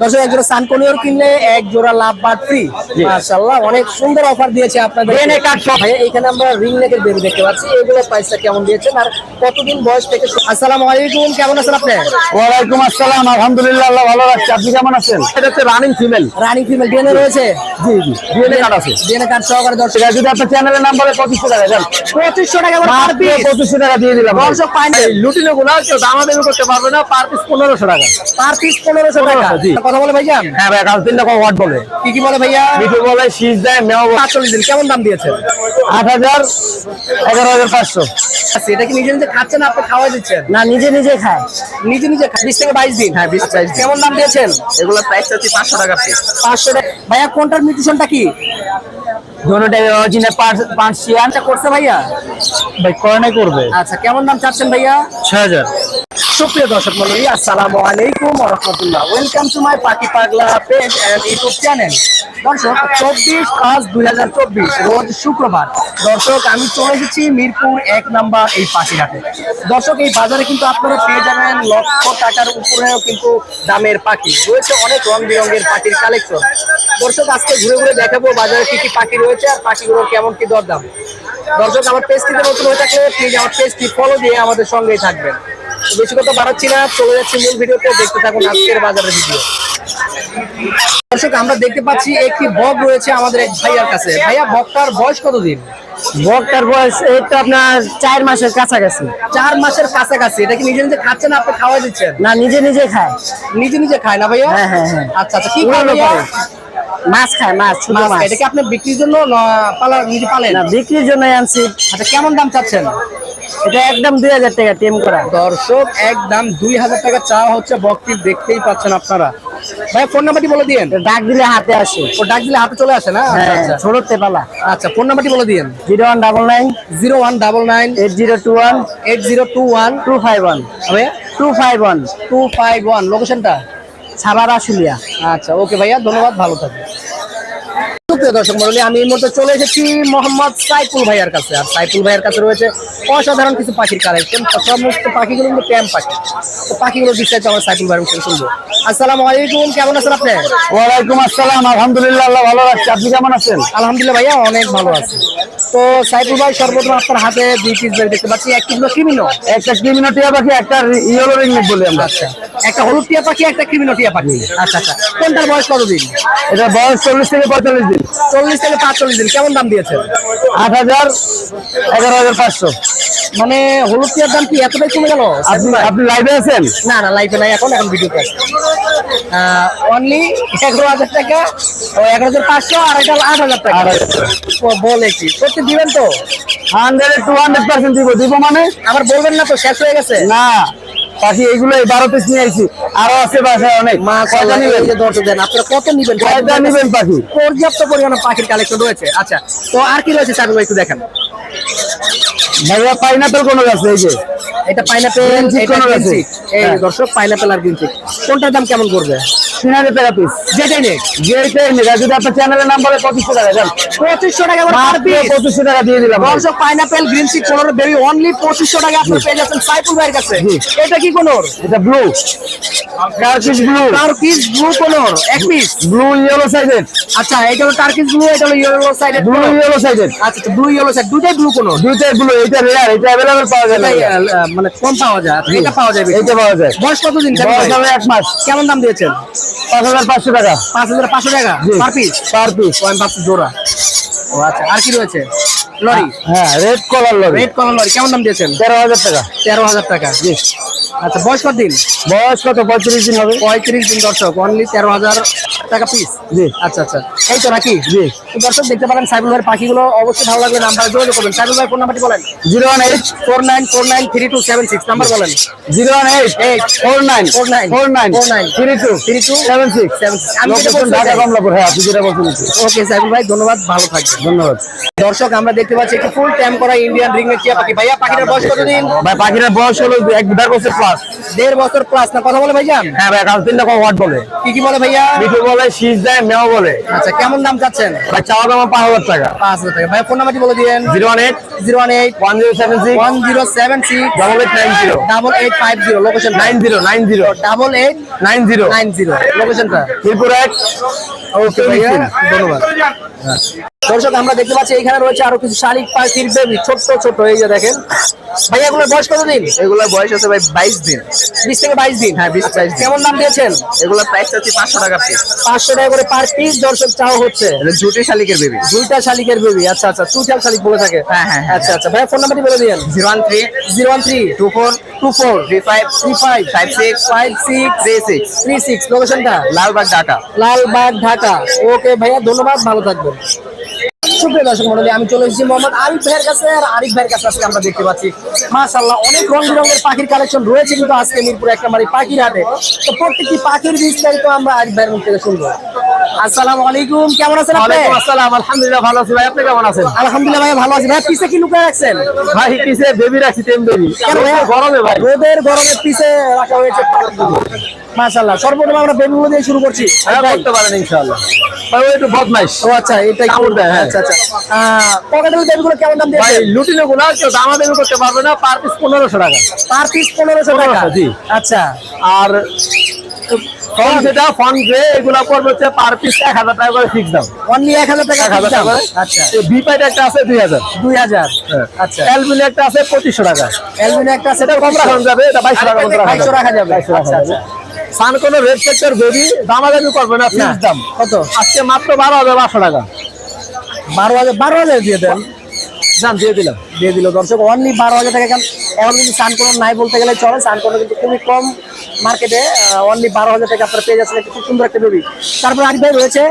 দর্শক এক জোড়া সানকোনিয়র কিনলে এক জোড়া লাভ বাদ ফ্রি মাশাআল্লাহ অনেক সুন্দর অফার দিয়েছে আপনাদের। DNA card এখানে আমরা রিং নেকের বেবি দেখতে পাচ্ছি। এগুলো প্রাইসটা কেমন দিয়েছেন আর কতদিন বয়স থেকে আসসালামু আলাইকুম কেমন আছেন আপনি? ওয়ালাইকুম আসসালাম আলহামদুলিল্লাহ আল্লাহ ভালো রাখছে। আপনি কেমন আছেন? এটা হচ্ছে running female running female DNA রয়েছে? জি জি। ডিএনএ কার্ড আছে। ডিএনএ কার্ড সহকারে দর্শক। যদি আপনার চ্যানেলের নাম বলে পঁচিশশো টাকা দেন। টাকা পার পিস টাকা দিয়ে দিলাম। দর্শক লুটিনো গুলো কেউ দামাদামি করতে পারবে না পার পিস পনেরোশো টাকা। পার পিস পনেরোশো টাকা। জি। কথা বলে ভাইজান? হ্যাঁ ভাই কাল তিন রকম ওয়াট বলে। কি কি বলে ভাইয়া? মিঠু বলে শীষ দেয় মেও বলে। দিন কেমন দাম দিয়েছেন আট হাজার এগারো হাজার পাঁচশো। আচ্ছা, এটা কি নিজে নিজে খাচ্ছেন না আপনি খাওয়া দিচ্ছেন? না নিজে নিজে খায়। নিজে নিজে খায় বিশ থেকে বাইশ দিন? হ্যাঁ বিশ বাইশ কেমন দাম দিয়েছেন? এগুলো প্রাইস হচ্ছে পাঁচশো টাকা পিস পাঁচশো টাকা। ভাইয়া কোনটার মিউটেশনটা কি? দোনোটাই অরিজিনাল আচ্ছা করছে ভাইয়া? ভাই করণে করবে। আচ্ছা কেমন দাম চাচ্ছেন ভাইয়া? ছয় হাজার। সুপ্রিয় দর্শক মন্ডলী আসসালামু আলাইকুম রাহমাতুল্লাহ। ওয়েলকাম টু মাই পাখি পাগলা পেজ এন্ড ইউটিউব চ্যানেল দর্শক, চব্বিশ পাঁচ দুই হাজার চব্বিশ, রোজ শুক্রবার। দর্শক, আমি চলে এসেছি মিরপুর এক নাম্বার এই পাখিঘাটে। দর্শক, এই বাজারে কিন্তু আপনারা পেয়ে যাবেন লক্ষ টাকার উপরেও কিন্তু দামের পাখি। রয়েছে অনেক রং বেরঙের পাখির কালেকশন দর্শক, আজকে ঘুরে ঘুরে দেখাবো বাজারে কি কি পাখি রয়েছে আর পাখিগুলোর কেমন কি দরদাম। দর্শক, আমার পেজটিতে নতুন হয়ে থাকলে প্লিজ আমার পেজটি ফলো দিয়ে আমাদের সঙ্গেই থাকবেন। বেশি কথা বাড়াচ্ছি না চলে যাচ্ছি মূল ভিডিওতে দেখতে থাকুন আজকের বাজারের ভিডিও। দর্শক আমরা দেখতে পাচ্ছি একটি বক রয়েছে আমাদের এক ভাইয়ার কাছে। ভাইয়া বগটার বয়স কতদিন? বকটার বয়স এই তো আপনার চার মাসের কাছাকাছি। চার মাসের কাছাকাছি। এটা কি নিজে নিজে খাচ্ছে না আপনি খাওয়া দিচ্ছেন? না নিজে নিজে খায়। নিজে নিজে খায় না ভাইয়া? হ্যাঁ, হ্যাঁ, হ্যাঁ। আচ্ছা আচ্ছা কি? করে। মাছ খায় মাছ ছোট মাছ। এটা কি আপনি বিক্রির জন্য পালা নিজে পালেন? না বিক্রির জন্য আনছি। আচ্ছা কেমন দাম চাচ্ছেন? এটা একদম দুই হাজার টাকা টেম করা। দর্শক একদম দুই হাজার টাকা চাওয়া হচ্ছে বকটি দেখতেই পাচ্ছেন আপনারা। ভাই ফোন নাম্বারটি বলে দিয়েন। ডাক দিলে হাতে আসে। ও ডাক দিলে হাতে চলে আসে না? আচ্ছা হ্যাঁ আচ্ছা পালা। আচ্ছা ফোন নাম্বারটি বলে দিয়েন। Zero one double nine zero one double nine eight zero two one eight zero two one two five one two five one two five one লোকেশনটা? ছাবার আশুলিয়া। আচ্ছা ওকে ভাইয়া ধন্যবাদ ভালো থাকবেন। সুপ্রিয় দর্শক মন্ডলী আমি এই মুহূর্তে চলে এসেছি মোহাম্মদ সাইফুল ভাইয়ার কাছে। আর সাইফুল ভাইয়ার কাছে রয়েছে অসাধারণ কিছু পাখির কালেকশন সমস্ত পাখিগুলো কিন্তু ট্যাম পাখি। তো পাখিগুলো বিস্তারিত আমার সাইফুল ভাইয়ের মুখে শুনব। আসসালামু আলাইকুম কেমন আছেন আপনি? ওয়ালাইকুম আসসালাম আলহামদুলিল্লাহ আল্লাহ ভালো রাখছে আপনি কেমন আছেন? আলহামদুলিল্লাহ ভাইয়া অনেক ভালো আছে। তো সাইফুল ভাই সর্বপ্রথম আপনার হাতে দুই পিস বেবি দেখতে পাচ্ছি। একটি হলো ক্রিমিনো। একটা ক্রিমিনো টিয়া পাখি একটা ইয়েলো রিং বলি আমরা। আচ্ছা। একটা হলুদ টিয়া পাখি একটা ক্রিমিনো টিয়া পাখি। আচ্ছা আচ্ছা। কোনটার বয়স কতদিন? এটা বয়স চল্লিশ থেকে পঁয়তাল্লিশ দিন। চল্লিশ থেকে পাঁচচল্লিশ দিন। কেমন দাম দিয়েছেন? আট হাজার এগারো হাজার পাঁচশো। মানে হলুদ দাম কি এতটাই কমে গেল? আপনি লাইভে আছেন? না না লাইফে নাই এখন এখন ভিডিওতে আছে অনলি এগারো হাজার টাকা এগারো হাজার পাঁচশো আর এটা আট হাজার টাকা। বলে কি? সত্যি দিবেন তো? হান্ড্রেড টু হান্ড্রেড পার্সেন্ট দিব দিব মানে? আবার বলবেন না তো শেষ হয়ে গেছে? না। পাখি এইগুলো এই বারো পিস নিয়ে আইছি। আরও আছে বাসায় অনেক। মা কয়টা নিবেন? দর্শক দেন আপনারা কত নিবেন? কয়টা নিবেন পাখি? পর্যাপ্ত পরিমাণে পাখির কালেকশন রয়েছে। আচ্ছা তো আর কি রয়েছে চাকরি একটু দেখেন। ভাইয়া পাইনাপেল কোনো আছে এই যে? এটা পাইনাপেল। দর্শক পাইনাপেল আর গ্রিন কোনটার দাম কেমন করবে? তিন হাজার টাকা পিস যেটাই নেই যেটাই আর যদি আপনার চ্যানেলের নাম বলে পঁচিশশো টাকা দেন। পঁচিশশো টাকা করে দিয়ে দিলাম। দর্শক pineapple green cheek conure baby only পঁচিশশো টাকা আপনি পেয়ে যাচ্ছেন সাইফুল ভাইয়ের কাছে। এটা কি কোনোর এটা blue Turkish blue Turkish blue কোনোর এক পিস ব্লু ইয়েলো সাইডেড আচ্ছা এটা হলো টার্কিস ব্লু এটা হলো ইয়েলো সাইডের ব্লু ইয়েলো সাইডেড আচ্ছা ব্লু ইয়েলো সাইড দুইটাই ব্লু কোনোর দুইটাই ব্লু এটা রেয়ার এটা অ্যাভেলেবল পাওয়া যায় না মানে কম পাওয়া যায়। এটা পাওয়া যায়। এইটা পাওয়া যায়। বয়স কতদিন? বয়স এক মাস। কেমন দাম দিয়েছেন? পাঁচ হাজার পাঁচশো টাকা। পাঁচ হাজার পাঁচশো টাকা। Per piece per piece one পাঁচ জোড়া। ও আচ্ছা আর কি রয়েছে? লরি? হ্যাঁ red colour lory. Red colour lory কেমন দাম দিয়েছেন? তেরো হাজার টাকা। তেরো হাজার টাকা। জি। আচ্ছা বয়স কত দিন? বয়স কত? পঁয়ত্রিশ দিন হবে। পঁয়ত্রিশ দিন দর্শক অনলি তেরো হাজার টাকা পিস জি। আচ্ছা আচ্ছা। এই তো নাকি? জি। দর্শক দেখতে পারেন সাইবুল ভাইয়ের পাখিগুলো অবশ্যই ভালো লাগবে নাম্বার যোগাযোগ করবেন। সাইবুল ভাই ফোন নাম্বারটি বলেন। Zero one eight four nine four nine three two seven six number বলেন। Zero one eight eight four nine four nine four nine four nine three two three two seven six seven Dhaka Kamalapur. হ্যাঁ আপনি যেটা বলছেন ওকে সাইবুল ভাই ধন্যবাদ ভালো থাকবেন। ধন্যবাদ। দর্শক আমরা দেখতে পাচ্ছি একটি ফুল করা ইন্ডিয়ান টিয়া পাখি। ভাইয়া পাখিটার বয়স কতদিন? ভাই পাখিটার বয়স হলো এক দেড় বছর প্লাস দেড় বছর প্লাস না কথা বলে ভাইজান? হ্যাঁ ভাই কাল তিন রকম ওয়াট বলে। কি কি বলে ভাইয়া? মিঠু বলে শীষ দেয় মেও বলে। আচ্ছা কেমন দাম চাচ্ছেন? ভাই চাওয়া দাম পাঁচ হাজার টাকা। পাঁচ হাজার টাকা। ভাই ফোন নাম্বারটি বলে দিয়েন। Zero one eight. Zero one eight. One zero seven six. One zero seven six. Double eight nine zero. Double eight five zero. Location nine zero nine zero. Double eight nine zero. Nine zero. লোকেশনটা মিরপুর এক। ওকে ভাইয়া। ধন্যবাদ। দর্শক আমরা দেখতে পাচ্ছি এখানে রয়েছে আরও কিছু শালিক পাখির বেবি। ছোট্ট ছোট এই যে দেখেন। ভাইয়া এগুলোর বয়স কত দিন? এগুলোর বয়স আছে ভাই বাইশ দিন। বিশ থেকে বাইশ দিন। হ্যাঁ, 20 22 দিন। কেমন দাম দিয়েছেন? এগুলোর প্রাইস আছে পাঁচশো টাকা পিস পাঁচশো টাকা করে পার পিস দর্শক চাওয়া হচ্ছে। জুটি শালিকের বেবি দুইটা শালিকের বেবি আচ্ছা আচ্ছা চুচাল শালিক বলে থাকে। হ্যাঁ, হ্যাঁ, হ্যাঁ। আচ্ছা আচ্ছা ভাইয়া ফোন নাম্বারটি বলে দিন zero one three. Zero one three. Two four. Two four. Three five. Three five. Five six. Five six. Three six. Three six. লোকেশনটা? লালবাগ ঢাকা। লালবাগ ঢাকা। ওকে ভাইয়া ধন্যবাদ। ভালো থাকবেন। সুপ্রিয় দর্শক মন্ডলী, আমি চলে এসেছি মোহাম্মদ আরিফ ভাইয়ের কাছে আর আরিফ ভাইয়ের কাছে আজকে আমরা দেখতে পাচ্ছি মাশাল্লাহ অনেক রং বেরঙের পাখির কালেকশন রয়েছে কিন্তু আজকে মিরপুর একটা মারি পাখির হাটে। তো প্রত্যেকটি পাখির বিস্তারিত আমরা আরিফ ভাইয়ের মুখ থেকে শুনব। আসসালামু আলাইকুম কেমন আছেন আপনি? ওয়ালাইকুম আসসালাম আলহামদুলিল্লাহ ভালো আছি ভাই আপনি কেমন আছেন? আলহামদুলিল্লাহ ভাই ভালো আছি। ভাই পিছে কি লুকায় রাখছেন? ভাই কিসে বেবি রাখছি টেম বেবি। গরমে ভাই। রোদের গরমের পিছে রাখা হয়েছে। মাশাল্লাহ সর্বপ্রথম আমরা বেবিগুলো দিয়ে শুরু করছি। হ্যাঁ করতে পারেন ইনশাআল্লাহ। ভাই ও একটু বদমাইশ। ও আচ্ছা এটাই কামড় দেয়, হ্যাঁ। আচ্ছা আচ্ছা। পকেটের বেবিগুলো কেমন দাম ভাই দিয়েছে লুটিনো গুলা কেউ দামা দেবি করতে পারবে না পার পিস পনেরোশো টাকা। পার পিস পনেরোশো টাকা। 1500 জি। আচ্ছা। আর ফোন যেটা ফোন গ্রে এগুলা পড়বে হচ্ছে পার পিস এক হাজার টাকা করে ফিক্স দাম। অনলি এক হাজার টাকা এক হাজার টাকা আচ্ছা। বি পাইট একটা আছে দুই হাজার। দুই হাজার। আচ্ছা। এলবিন একটা আছে পঁচিশশো টাকা। এলবিনো একটা এটা কম রাখা যাবে এটা বাইশশো টাকা বাইশশো রাখা যাবে। রাখা আচ্ছা যাবে আচ্ছা সান কোনো রেড সেক্টর বেবি দামাদামি করবে না না। ফিক্স দাম। কত? আজকে মাত্র বারো হাজার পাঁচশো টাকা। বারো হাজার বারো হাজার দিয়ে দেন। দাম দিয়ে দিলাম দিয়ে দিল। দর্শক অনলি বারো হাজার টাকা এখন কিন্তু সানকোন নাই বলতে গেলে চলে। সানকোন কিন্তু খুবই কম মার্কেটে অনলি বারো হাজার টাকা আপনারা পেয়ে যাচ্ছেন। খুব সুন্দর একটা বেবি তারপর আরিফ ভাই রয়েছে।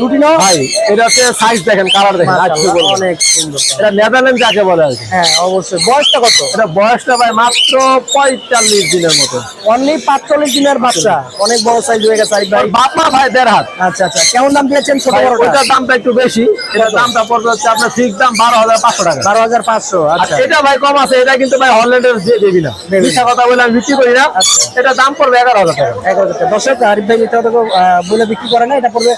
লুটিনো? ভাই এটা হচ্ছে সাইজ দেখেন কালার দেখেন আজকে মাশাআল্লাহ, বলব। অনেক সুন্দর। এটা নেদারল্যান্ড যাকে বলে আর হ্যাঁ অবশ্যই। বয়সটা কত? এটা বয়সটা ভাই মাত্র পঁয়তাল্লিশ দিনের মতো। অনলি পাঁচচল্লিশ দিনের বাচ্চা। অনেক বড় সাইজ হয়ে গেছে ভাই। আর বাপ মা ভাই দেড় হাত। আচ্ছা আচ্ছা। কেমন দাম দিয়েছেন ছোট বড়টা? দামটা একটু বেশি। এটার দামটা পড়বে হচ্ছে আপনার ফিক্স দাম বারো হাজার পাঁচশো টাকা। বারো হাজার পাঁচশো আচ্ছা। এটা ভাই কম আছে এটা কিন্তু ভাই হল্যান্ডের দিয়ে দেবি না। মিথ্যা কথা বলে আমি বিক্রি করি না। আচ্ছা। এটা দাম পড়বে এগারো হাজার টাকা। এগারো হাজার টাকা। দর্শক আরিফ ভাই মিথ্যা কথা বলে বিক্রি করে না এটা পড়বে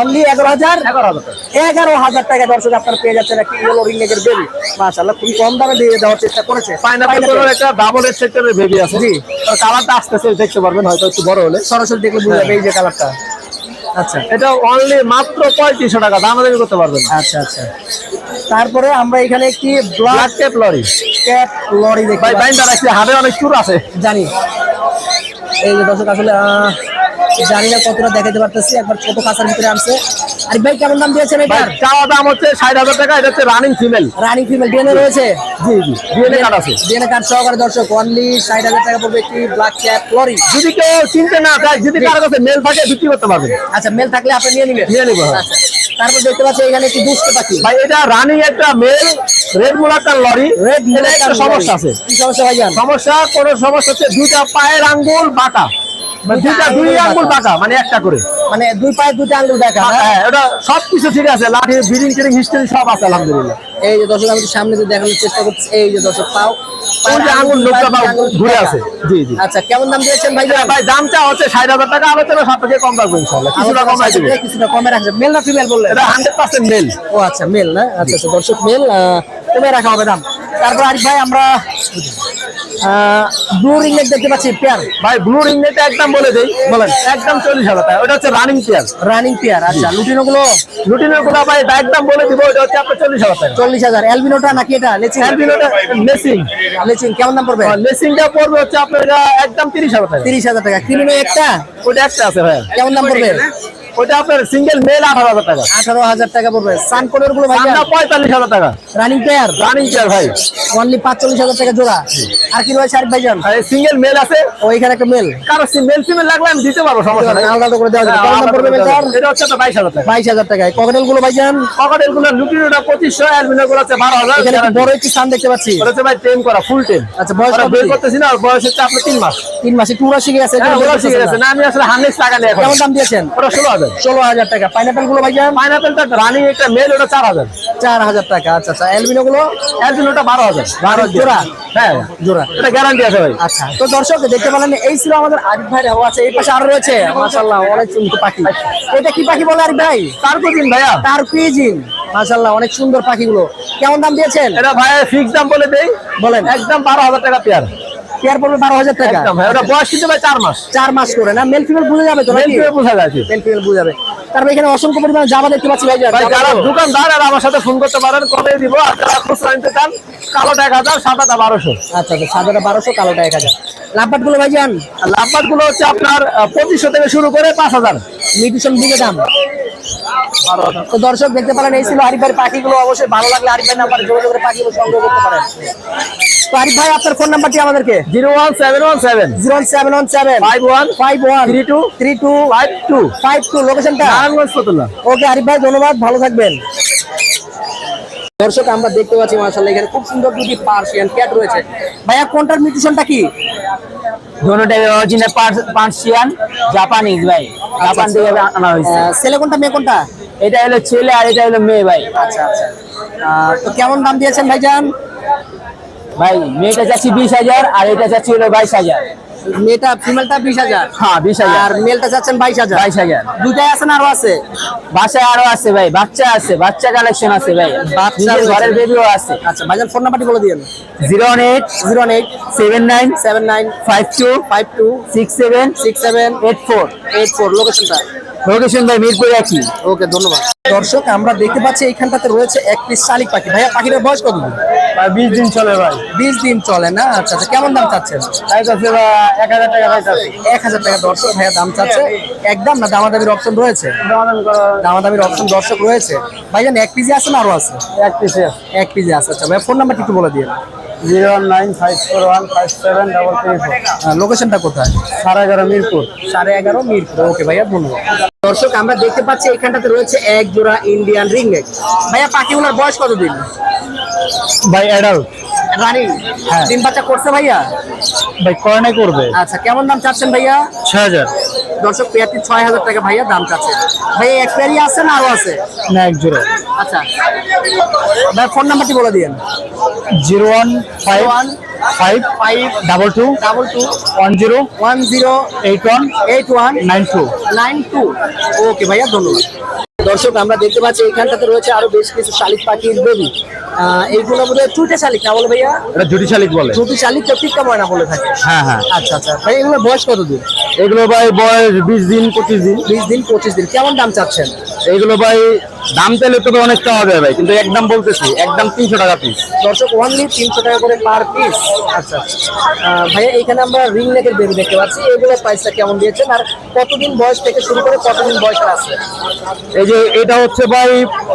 অনলি এগারো হাজার। এগারো হাজার টাকা। এগারো হাজার টাকা দর্শক আপনারা পেয়ে যাচ্ছেন একটা ইয়েলো রিংনেকের বেবি মাশাআল্লাহ খুবই কম দামে দিয়ে দেওয়ার চেষ্টা করেছে। পাইনাপেল একটা ডাবল এর সেক্টরের বেবি আছে। জি। তার কালারটা আসতেছে দেখতে পারবেন হয়তো একটু বড় হলে। সরাসরি দেখলে বুঝে যাবে এই যে কালারটা আচ্ছা। এটা অনলি মাত্র পঁয়ত্রিশশো টাকা দাম দামি করতে পারবেন আচ্ছা আচ্ছা। তারপরে আমরা এখানে একটি black black tape lory cap lory দেখতে ভাই বাইন্ডার রাখছি হাতে অনেক চুর আছে। জানি। এই যে দর্শক আসলে জানি না কতটা দেখাতে পারতেছি। একবার ছোট কাঁচার ভিতরে আনছে। আর ভাই কেমন দাম দিয়েছেন এটার? চাওয়া দাম হচ্ছে ষাট হাজার টাকা এটা হচ্ছে running female running female DNA রয়েছে? জি জি ডিএনএ কার্ড আছে। ডিএনএ কার্ড সহকারে দর্শক অনলি ষাট হাজার টাকা পড়বে একটি ব্ল্যাক ক্যাপ লরি যদি কেউ চিনতে না চায় যদি কারও কাছে মেল থাকে বিক্রি করতে পারবে। আচ্ছা মেল থাকলে আপনি নিয়ে নিবেন। নিয়ে নিবো, হ্যাঁ। আচ্ছা। তারপর দেখতে পাচ্ছি এখানে একটি দুষ্ট পাখি। ভাই এটা রানিং একটা মেল রেড মুলাকার লরি। রেড একটা সমস্যা আছে। কি সমস্যা ভাই সমস্যা কোন সমস্যা হচ্ছে দুইটা পায়ের আঙ্গুল বাঁকা। দুইটা দুইটা দুই আঙ্গুল আঙ্গুল বাঁকা। বাঁকা মানে একটা করে। মানে দুই পায়ে দুইটা আঙ্গুল দেখা হ্যাঁ এটা সবকিছু ঠিক আছে লাঠি ব্রিডিং ট্রিডিং হিস্ট্রি সব আছে আলহামদুলিল্লাহ। এই যে দর্শক আমি সামনে দেখানোর চেষ্টা করছি। এই যে দর্শক পাও। যে আঙ্গুল লোকটা পাও ঘুরে আছে। জি জি। আচ্ছা কেমন দাম দিয়েছেন ভাই? ভাই দামটা হচ্ছে ষাট হাজার টাকা আলোচনা থেকে কম রাখব কিছুটা কমে রাখছে। মেল না ফিমেল বললেন? এটা হান্ড্রেড পার্সেন্ট মেল ও আচ্ছা মেল না? আচ্ছা আচ্ছা দর্শক মেল কমে রাখা হবে দাম। তারপর আরিফ ভাই আমরা ব্লু রিংনেক দেখতে পাচ্ছি পেয়ার ভাই ব্লু রিং নেটে একদম বলে দেই। বলেন। একদম চল্লিশ হাজার টাকা। ওটা হচ্ছে রানিং চেয়ার রানিং পেয়ার আচ্ছা। লুটিনো গুলো রুটিনেরগুলা ভাই একদম বলে দিব ওটা হচ্ছে আপনার চল্লিশ হাজার টাকা। চল্লিশ হাজার। অ্যালবিনোটা নাকি এটা? লেচিং অ্যালবিনোটা মেসিং লেচিং কেমন দাম পড়বে? মেসিংটা পড়বে হচ্ছে আপনার একদম তিরিশ হাজার টাকা। তিরিশ হাজার টাকা। কিলোনো একটা? ওটা একটা আছে ভাই। কেমন দাম পড়বে? ওটা আপনার সিঙ্গেল মেল আঠারো হাজার টাকা। আঠারো হাজার টাকা পড়বে। সানকোনেরগুলো ভাই পঁয়তাল্লিশ হাজার টাকা। রানিং পেয়ার রানিং চেয়ার ভাই। অনলি পাঁচচল্লিশ হাজার টাকা জোড়া। আর কি রয়েছে আরিফ ভাইজান সিঙ্গেল মেল আছে। ওইখানে একটা মেল কারও মেল সিমেল লাগলে আমি দিতে পারব সমস্যা নেই। আলাদা করে দেওয়া যাবে। কেমন পড়বে মেলটার এটা হচ্ছে আপনার বাইশ হাজার টাকা। বাইশ হাজার টাকায়। ককটেলগুলো ভাইজান? পকেটেরগুলো লুটিনোটা পঁচিশশো অ্যালমিনো গুলো হচ্ছে বারো হাজার। এখানে বড় একটি সান দেখতে পাচ্ছি। ওটা হচ্ছে ভাই টেম করা ফুল টেম আচ্ছা বয়স বের করতেছি না বয়স হচ্ছে আপনার তিন মাস। তিন মাসে একটু উড়া শিখে গেছে হ্যাঁ গেছে না। না আমি আসলে হান্ড্রেড টাকা নিয়ে কেমন দাম দিয়েছেন? ওটা ষোলো হাজার ষোলো হাজার টাকা। পাইনাপেলগুলো পাইনাপেলটা রানিং একটা মেল ওটা চার হাজার। চার হাজার টাকা আচ্ছা আচ্ছা। অ্যালবিনো গুলো অ্যালবিনোটা বারো হাজার। বারো জোড়া? হ্যাঁ জোড়া। এটা গ্যারান্টি আছে ভাই। আচ্ছা তো দর্শক দেখতে পেলেন এই ছিল আমাদের আরিফ ভাইয়ের হাওয়া আছে। এই পাশে আরও রয়েছে। মাশাআল্লাহ অনেক সুন্দর পাখি। এটা কি পাখি বলে আরিফ ভাই? তার ভাইয়া। তার মাশাল্লাহ অনেক সুন্দর পাখিগুলো। কেমন দাম দিয়েছেন? এটা ভাই ফিক্স দাম বলে দেই। বলেন। একদম বারো হাজার টাকা পেয়ার পেয়ার পড়বে বারো হাজার টাকা। ভাই ওটা বয়স কিন্তু ভাই চার মাস। চার মাস করে না? মেল ফিমেল বুঝে যাবে তো মেল বোঝা যাচ্ছে মেল ফিমেল বুঝে যাবে তারপর এখানে অসংখ্য পরিমাণে জামা দেখতে পাচ্ছি ভাই যারা দোকানদার আর আমার সাথে ফোন করতে পারেন কবে দিব। আর যারা খুচরা নিতে চান কালোটা এক হাজার সাদাটা বারোশো। আচ্ছা আচ্ছা সাদাটা বারোশো কালোটা এক হাজার। লাভবাটগুলো ভাই যান আর লাভবাদগুলো হচ্ছে আপনার পঁচিশশো থেকে শুরু করে পাঁচ হাজার। মিউটিশন দিকে দাম। তো দর্শক দেখতে পারেন এই ছিল আরিফ ভাইয়ের পাখিগুলো। অবশ্যই ভালো লাগলে আরিফ ভাই নাম্বার যোগাযোগ করে পাখিগুলো সংগ্রহ করতে পারেন। তো আরিফ ভাই আপনার ফোন নাম্বারটি আমাদেরকে? Zero one seven one seven. Zero seven one seven. Five one five one three two. Three two. Five two. Five two. লোকেশনটা? ওকে আরিফ ভাই ধন্যবাদ। ভালো থাকবেন। দর্শক আমরা দেখতে পাচ্ছি মার্শাল্লাহ এখানে খুব সুন্দর দুটি পার্সিয়ান ক্যাট রয়েছে। ভাইয়া কোনটার মিউটেশনটা কি? দোনোটাই অরিজিনাল পার্সিয়ান জাপানিজ ভাই জাপান থেকে আনা হয়েছে ছেলে কোনটা মেয়ে কোনটা? এটা হলো ছেলে আর এটা হলো মেয়ে ভাই। আচ্ছা আচ্ছা। তো কেমন দাম দিয়েছেন ভাইজান? ভাই মেয়েটা চাচ্ছি বিশ হাজার আর এটা চাচ্ছি হলো বাইশ হাজার। মেয়েটা ফিমেলটা বিশ হাজার? হ্যাঁ বিশ হাজার। আর মেলটা চাচ্ছেন বাইশ হাজার? বাইশ হাজার। দুটাই আছে না আরও আছে? বাসায় আরও আছে ভাই বাচ্চা আছে বাচ্চা কালেকশন আছে ভাই। বাচ্চা ঘরের বেবিও আছে। আচ্ছা ভাইজান ফোন নাম্বারটি বলে দিন zero one eight zero eight seven nine seven nine five two five two six seven six seven eight four. Eight four লোকেশনটা লোকেশন ভাই মিরপুর একই ওকে ধন্যবাদ। দর্শক আমরা দেখতে পাচ্ছি এইখানটাতে রয়েছে এক পিস শালিক পাখি। ভাইয়া পাখিটার বয়স কত? দিন বিশ দিন চলে ভাই। বিশ দিন চলে না? আচ্ছা আচ্ছা কেমন দাম চাচ্ছেন? তাই তো সেবা এক হাজার টাকা এক হাজার টাকা দর্শক ভাইয়া দাম চাচ্ছে। একদম না দামাদামির অপশন রয়েছে? দামাদামির অপশন দর্শক রয়েছে। ভাইজান এক পিজি আছে না আরও আছে? এক পিসে এক পিজি আছে। আচ্ছা ভাইয়া ফোন নাম্বারটি একটু বলে দিয়ে zero nine five four one five seven double three four. লোকেশনটা কোথায়? সাড়ে এগারো মিরপুর। সাড়ে এগারো মিরপুর ওকে ভাইয়া ধন্যবাদ। দর্শক আমরা দেখতে পাচ্ছি এখানটাতে রয়েছে এক জোড়া ইন্ডিয়ান রিং নেক। ভাইয়া পাখিগুলোর বয়স কতদিন? ভাই অ্যাডাল্ট রানী হ্যাঁ। ডিম বাচ্চা করছে ভাইয়া? ভাই কয়নে করবে? আচ্ছা কেমন দাম চাচ্ছেন ভাইয়া? ছয় হাজার। দর্শক পেয়ারটি ছয় হাজার টাকা ভাইয়া দাম কাছে ভাইয়া এক পেয়ারই আছে না আরও আছে? না এক জিরো আচ্ছা। ভাই ফোন নাম্বারটি বলে দিন zero one five one five five double two double two one zero one zero eight one eight one nine two. Nine two. Okay ভাইয়া ধন্যবাদ। দর্শক আমরা দেখতে পাচ্ছি এখানটাতে রয়েছে আরও বেশ কিছু শালিক পাখির বেবি। এইগুলো বোধ হয় চুটে শালিক না বলে ভাইয়া? এটা জুটি শালিক বলে। চুটি শালিক তো টিক্কা ময়না বলে থাকে। হ্যাঁ হ্যাঁ। আচ্ছা আচ্ছা। ভাই এগুলো বয়স কত দিন এগুলো ভাই বয়স বিশ দিন পঁচিশ দিন। বিশ দিন পঁচিশ দিন। কেমন দাম চাচ্ছেন? এইগুলো ভাই দাম চাইলে তবে অনেক চাওয়া যায় ভাই কিন্তু একদম বলতেছি একদম তিনশো টাকা পিস দর্শক ওনলি তিনশো টাকা করে পার পিস আচ্ছা ভাইয়া এখানে আমরা রিং নেকের বেবি দেখতে পাচ্ছি। এগুলোর প্রাইসটা কেমন দিয়েছেন? আর কতদিন বয়স থেকে শুরু করে কতদিন বয়স আছে? এই যে এটা হচ্ছে ভাই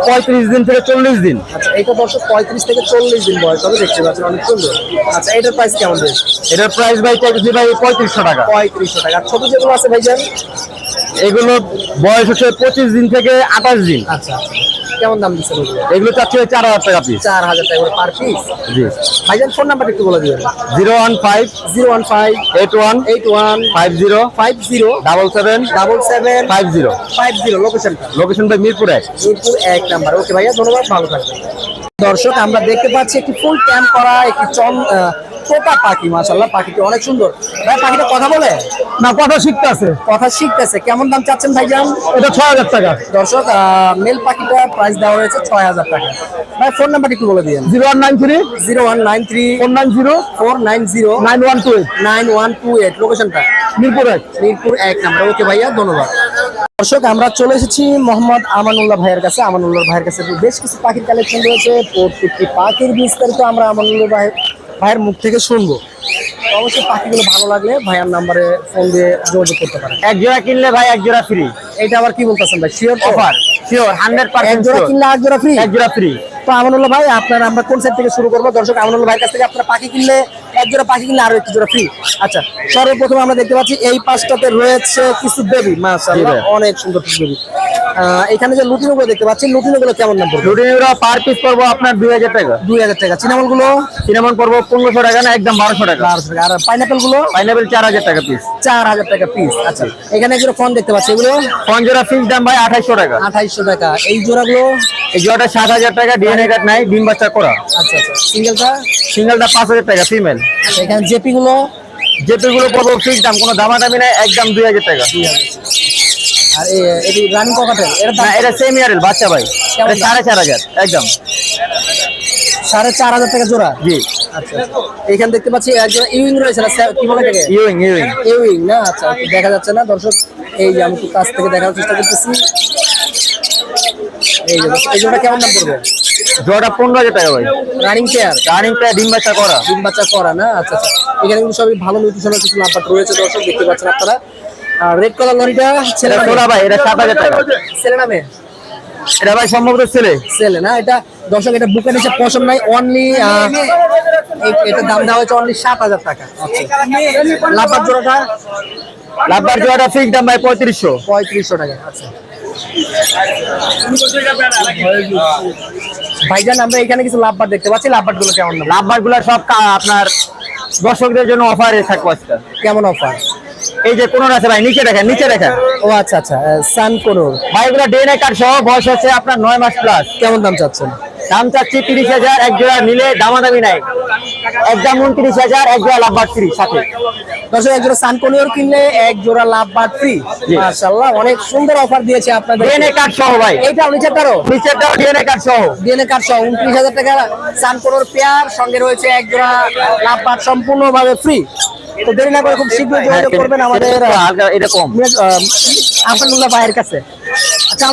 পঁয়ত্রিশ দিন থেকে চল্লিশ দিন। আচ্ছা এটা দর্শক পঁয়ত্রিশ থেকে চল্লিশ দিন বয়স হবে দেখতে পাচ্ছেন অনেক সুন্দর। আচ্ছা এটার প্রাইস কেমন দিয়েছে এটার প্রাইস ভাই চাইতেছি ভাই পঁয়ত্রিশশো টাকা। পঁয়ত্রিশশো টাকা। আর ছোট যেগুলো আছে ভাইজান? এগুলো বয়স হচ্ছে পঁচিশ দিন থেকে আঠাশ দিন। আচ্ছা কেমন দাম দিচ্ছেন এগুলো? চাচ্ছে চার হাজার টাকা পিস চার হাজার টাকা পার পিস জি। ভাইজান ফোন নাম্বার একটু বলে দিবেন। Zero one five zero one five eight one eight one five zero five zero double seven double seven five zero. Five zero লোকেশনটা লোকেশন ভাই মিরপুর এক। মিরপুর এক নাম্বার। ওকে ভাইয়া ধন্যবাদ ভালো থাকবেন। দর্শক আমরা দেখতে পাচ্ছি একটি ফুল ক্যাম্প করা একটি চন তোতা পাখি মাশাল্লাহ পাখিটি অনেক সুন্দর। ভাই পাখিটা কথা বলে? না কথা শিখতে আছে কথা শিখতেছে। কেমন দাম চাচ্ছেন ভাইজান? এটা ছয় হাজার টাকা। দর্শক মেল পাখিটা প্রাইস দেওয়া হয়েছে ছয় হাজার টাকা। ভাই ফোন নাম্বার একটু বলে দিন zero one nine three. Zero one nine three. Four nine zero. Four nine zero. Nine one two eight. Nine one two eight. লোকেশনটা মিরপুর এক। মিরপুর এক নাম্বার। ওকে ভাইয়া ধন্যবাদ। দর্শক আমরা চলে এসেছি মোহাম্মদ আমানুল্লাহ ভাইয়ের কাছে। আমানুল্লাহ ভাইয়ের কাছে বেশ কিছু পাখির কালেকশন রয়েছে। প্রত্যেকটি পাখির বিস্তারিত আমরা আমানুল্লাহ ভাই ভাইয়ের মুখ থেকে শুনব। অবশ্যই পাখিগুলো ভালো লাগলে ভাইয়ার নাম্বারে ফোন দিয়ে যোগাযোগ করতে পারেন। এক জোড়া কিনলে ভাই এক জোড়া ফ্রি এটা আবার কি বলতেছেন ভাই? শিওর অফার শিওর হান্ড্রেড এক পার্সেন্ট জোড়া কিনলে এক জোড়া ফ্রি এক জোড়া ফ্রি তো আমানুল্লাহ ভাই আপনার আমরা কোন সাইড থেকে শুরু করব? দর্শক আমানুল্লাহ ভাইয়ের কাছ থেকে আপনার পাখি কিনলে এক জোড়া পাখি কিনলে আরও একটি জোড়া ফ্রি আচ্ছা সর্বপ্রথম আমরা দেখতে পাচ্ছি এই পাঁচটাতে রয়েছে কিছু বেবি মাশাআল্লাহ ভাই। অনেক সুন্দর বেবি এখানে যে লুটিনো গুলো দেখতে পাচ্ছি লুটিনো গুলো কেমন দাম পড়বে? রুটিনগুলো পার পিস পড়ব আপনার দুই হাজার টাকা। দুই হাজার টাকা। চিনামলগুলো সিনেমন পড়ব পনেরোশো টাকা না একদম বারোশো টাকা। বারোশো টাকা। আর পাইনাপেলগুলো পাইনাপেল চার হাজার টাকা পিস চার হাজার টাকা পিস আচ্ছা এখানে একজোড়া ফোন দেখতে পাচ্ছি এগুলো? পঞ্জোড়া ফিক্স দাম ভাই আঠাইশশো টাকা। আঠাইশশো টাকা। এই জোড়াগুলো? এই জোড়াটা সাত হাজার টাকা ডিএনএ কার্ড নাই ডিম বাচ্চা করা। আচ্ছা আচ্ছা। সিঙ্গেলটা সিঙ্গেলটা পাঁচ হাজার টাকা ফিমেল এখানে জেপি গুলো জেপিগুলো পড়ব ফিক্স দাম কোনো দামাদামি নাই একদম দুই হাজার টাকা। আর এটি রানিং ককাটেল দাম না এটা সেম ইয়ারের বাচ্চা ভাই। এটা সাড়ে চার হাজার একদম। সাড়ে চার হাজার টাকা জোড়া? জি। আচ্ছা এখানে দেখতে পাচ্ছি একজন ইউইং রয়েছে না কি বলে এটাকে ইউইং ইউইং ইউইং না আচ্ছা দেখা যাচ্ছে না দর্শক এই যে আমি একটু কাছ থেকে দেখার চেষ্টা করতেছি। এই যে দর্শক, এই জোড়া কেমন দাম পড়বে? জোড়াটা পনেরো হাজার টাকা ভাই। রানিং পেয়ার রানিং প্রায় ডিম বাচ্চা করা। ডিম বাচ্চা করা না? আচ্ছা আচ্ছা। এখানে কিন্তু সবই ভালো নিউট্রিশনাল কিছু লাভবাট রয়েছে দর্শক দেখতে পাচ্ছেন আপনারা। আর রেড কালার লরিটা ছেলে এটা ভাই এটা সাত হাজার টাকা। ছেলে নামে? এটা ভাই সম্ভবত ছেলে। ছেলে না? এটা দর্শক এটা নিচে পশম নাই অনলি দাম দেওয়া হয়েছে অনলি সাত হাজার টাকা। আচ্ছা। জোড়াটা? জোড়াটা ফিক্স দাম ভাই পঁয়ত্রিশশো। পঁয়ত্রিশশো টাকা আচ্ছা। ভাইজান আমরা এখানে কিছু লাভবার দেখতে পাচ্ছি। লাভবারগুলো কেমন? লাভবারগুলো সব আপনার দর্শকদের জন্য অফারে থাকব আজকাল কেমন অফার এই যে কোন আছে ভাই নিচে দেখেন নিচে দেখেন। ও আচ্ছা আচ্ছা সান কোনোর। ভাই ডে নাই কার্ড সহ বয়স আছে আপনার নয় মাস প্লাস কেমন দাম চাচ্ছেন? দাম চাচ্ছি তিরিশ হাজার এক জোড়া নিলে দামাদামি নাই একদম উনত্রিশ হাজার এক জোড়া লাভবার তিরিশ সাথে দর্শক এক জোড়া কিনলে এক জোড়া লাভবাট ফ্রি মাশাআল্লাহ অনেক সুন্দর অফার দিয়েছে আপনাদের ডিএনএ কার্ড সহ ভাই এইটা ডিএনএ কার্ড সহ ডিএনএ কার্ড সহ উনত্রিশ হাজার টাকা সান পেয়ার সঙ্গে রয়েছে এক জোড়া সম্পূর্ণভাবে ফ্রি তো দেরি না করে খুব শীঘ্রই যোগাযোগ করবেন আমাদের এটা কম ভাইয়ের কাছে আচ্ছা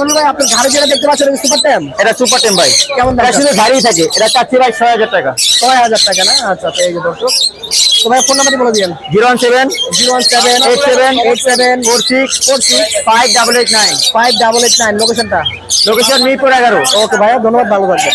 ভাই যেটা দেখতে পাচ্ছেন সুপার টাইম এটা সুপার টেম ভাই। কেমন দাম শুধু ভারী থাকে। এটা চাচ্ছি ভাই ছয় হাজার টাকা। ছয় হাজার টাকা না? আচ্ছা আচ্ছা এই যে দর্শক। তো ভাই ফোন নাম্বারটি বলে দিন লোকেশনটা লোকেশন মিরপুর ওকে ধন্যবাদ ভালো থাকবেন।